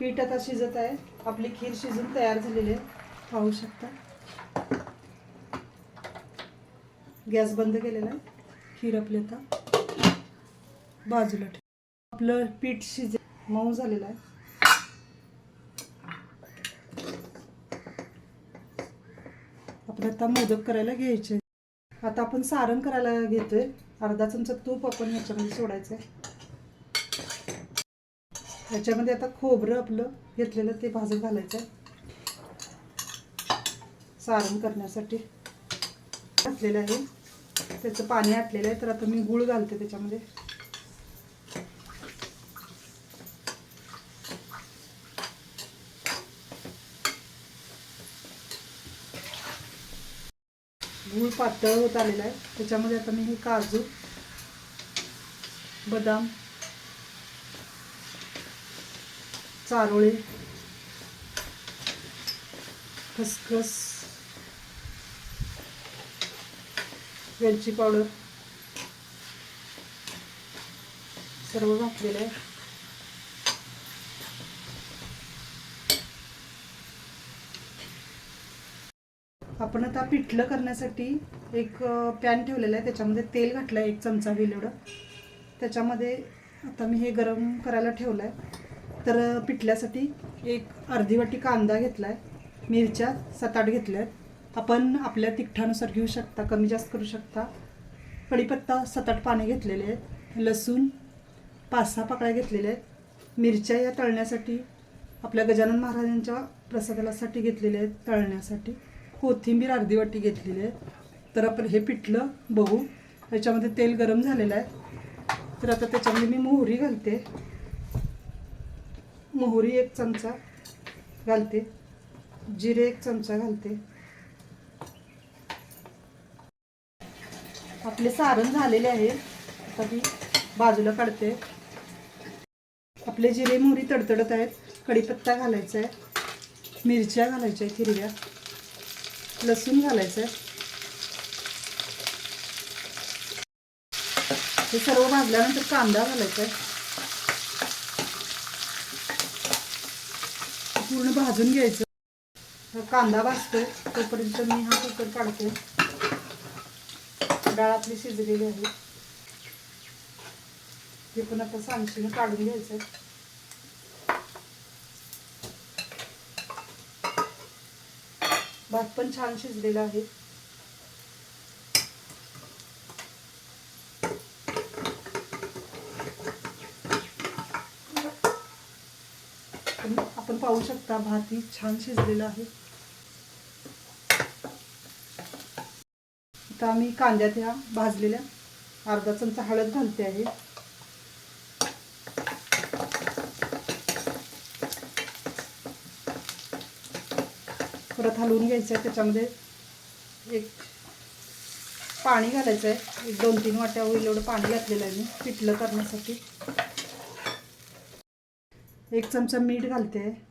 पीठ आता शिजत आहे. आपली खीर शिजून तयार झालेली आहे. पाहू शकता. गॅस बंद केलेला आहे. खीर आपली आता बाजूला ठेव. आपलं पीठ शिज मऊ झालेलं आहे. आपण आता मोदक करायला घ्यायचे. आता आपण सारण करायला घेतोय. अर्धा चमचा तूप आपण ह्याच्यामध्ये सोडायचं आहे ह्याच्यामध्ये आता खोबरं आपलं घेतलेलं ते भाजून घालायचं. आहे सारण करण्यासाठी. घातलेलं आहे. त्याचं पाणी आटलेलं आहे तर आता मी गूळ घालते त्याच्यामध्ये. गूळ पातळ होत आलेला आहे. त्याच्यामध्ये आता मी हे काजू बदाम चारोळे. खसखस. वेलची पावडर. सर्व घातलेलं आहे. आपण आता पिठलं करण्यासाठी एक पॅन ठेवलेला आहे. त्याच्यामध्ये तेल घातलं आहे एक चमचा वेल एवढं. त्याच्यामध्ये आता मी हे गरम करायला ठेवलं आहे तर पिठल्यासाठी एक अर्धी वाटी कांदा घेतला आहे मिरच्या सात आठ घेतल्या आहेत आपण आपल्या तिखटानुसार घेऊ शकता कमी जास्त करू शकता. कढीपत्ता सात आठ पाने घेतलेले आहेत. लसूण पाच सहा पाकळ्या घेतलेल्या आहेत. मिरच्या या तळण्यासाठी आपल्या गजानन महाराजांच्या प्रसादासाठी घेतलेल्या आहेत तळण्यासाठी. कोथिंबीर अर्धी वाटी घेतलेली आहे. तर आपण हे पिठलं बघू. त्याच्यामध्ये तेल गरम झालेलं आहे. तर आता त्याच्यामध्ये मी मोहरी घालते. मोहरी एक चमचा घालते. जिरे एक चमचा घालते. आपले सारण झालेले आहे. आता मी बाजूला काढते. आपले जिरे मोहरी तडतडत आहेत. कढीपत्ता घालायचा आहे. मिरच्या घालायच्या आहेत हिरव्या. लसूण घालायचं आहे. हे सर्व भाजल्यानंतर कांदा घालायचा आहे. पूर्ण भाजून घ्यायचं. हा कांदा भाजतोय. तोपर्यंत मी हा कुकर काढते डाळ आपली शिजलेली आहे. हे पण आता सांगशीनं काढून घ्यायचं आहे भात पण छान शिजलेला आहे. आपण पाहू शकता भात ही छान शिजलेला आहे. आता आम्ही कांद्यात ह्या भाजलेल्या अर्धा चमचा हळद घालते आहे. परत हलवून घ्यायचं आहे त्याच्यामध्ये एक पाणी घालायचं आहे. एक दोन तीन वाट्या होईल एवढं पाणी घातलेलं आहे मी पिठलं करण्यासाठी. एक चमचा मीठ घालते. आहे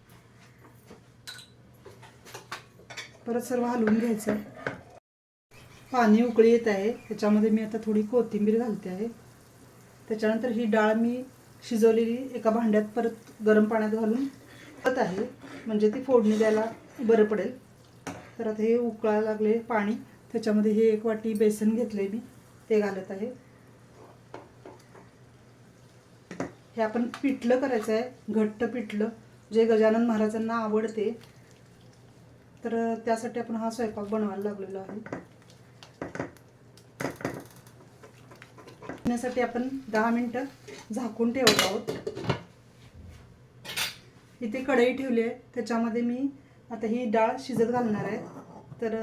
परत सर्व हलवून घ्यायचं आहे पाणी उकळी येत आहे. त्याच्यामध्ये मी आता थोडी कोथिंबीर घालते आहे. त्याच्यानंतर ही डाळ मी शिजवलेली एका भांड्यात परत गरम पाण्यात घालून परत आहे. म्हणजे ती फोडणी द्यायला बरं पडेल. तर आता हे उकळायला लागले पाणी. त्याच्यामध्ये हे एक वाटी बेसन घेतले मी. ते घालत आहे. हे आपण पिठलं करायचं आहे घट्ट पिठलं जे गजानन महाराजांना आवडते. तर त्यासाठी आपण हा स्वयंपाक बनवायला लागलेलो आहे. साठी आपण दहा मिनटं झाकून ठेवत आहोत. इथे कढई ठेवली आहे. त्याच्यामध्ये मी आता ही डाळ शिजत घालणार आहे. तर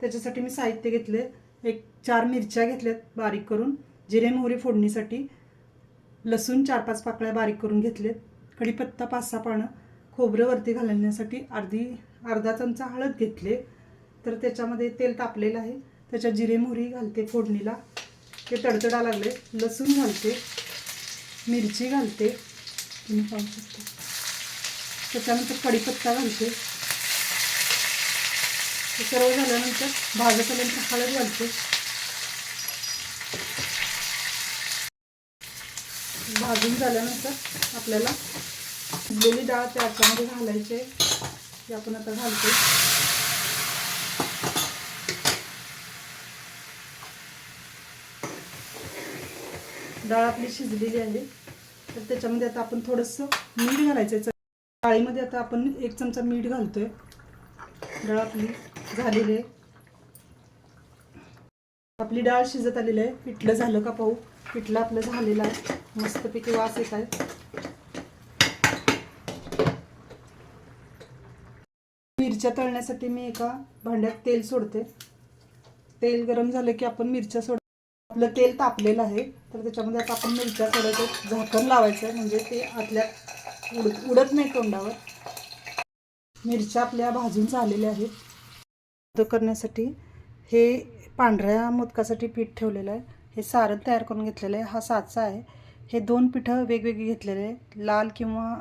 त्याच्यासाठी मी साहित्य घेतले एक चार मिरच्या घेतल्यात बारीक करून जिरे मोहरी फोडणीसाठी. लसूण चार पाच पाकळ्या बारीक करून घेतलेत. कढीपत्ता पाच सहा पानं खोबरं वरती घालण्यासाठी अर्धी अर्धा चमचा हळद घेतले. तर त्याच्यामध्ये तेल तापलेलं आहे. त्याच्यात जिरे मोहरी घालते फोडणीला. ते तडतडा लागले. लसूण घालते. मिरची घालते. तुम्ही पाहू शकता. त्याच्यानंतर कढीपत्ता घालते. सर्व झाल्यानंतर भाजपर्यंत हळद घालते. भाजून झाल्यानंतर आपल्याला शिजलेली डाळ त्याच्यामध्ये आहे. ते आपण आता घालतो डाळ आपली शिजलेली आहे. तर त्याच्यामध्ये आता आपण थोडंसं मीठ घालायचं आहे डाळीमध्ये आता आपण एक चमचा मीठ घालतोय. डाळ आपली झालेली आहे. आपली डाळ शिजत आलेली आहे. पिठलं झालं का पाहू? पिठलं आपलं झालेलं आहे. मस्तपैकी वास येत आहे मिरच्या तळण्यासाठी मी एका भांड्यात तेल सोडते. तेल गरम झालं की आपण मिरच्या सोड आपलं तेल तापलेलं आहे तर त्याच्यामध्ये आता आपण मिरच्या सोडायचं झाकण लावायचं आहे म्हणजे ते आतल्या उड उडत नाही तोंडावर. मिरच्या आपल्या भाजून झालेल्या आहेत. करण्यासाठी हे पांढऱ्या मोदकासाठी पीठ ठेवलेलं आहे. हे सारण तयार करून घेतलेलं आहे. हा साचा आहे. हे दोन पिठं वेगवेगळी घेतलेले आहे लाल किंवा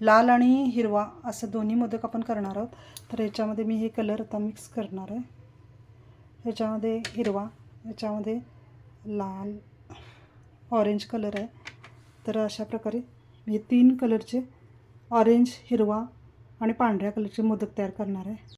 लाल आणि हिरवा असं दोन्ही मोदक आपण करणार आहोत. तर याच्यामध्ये मी हे कलर आता मिक्स करणार आहे. ह्याच्यामध्ये हिरवा याच्यामध्ये लाल ऑरेंज कलर आहे. तर अशा प्रकारे मी तीन कलरचे ऑरेंज हिरवा आणि पांढऱ्या कलरचे मोदक तयार करणार आहे.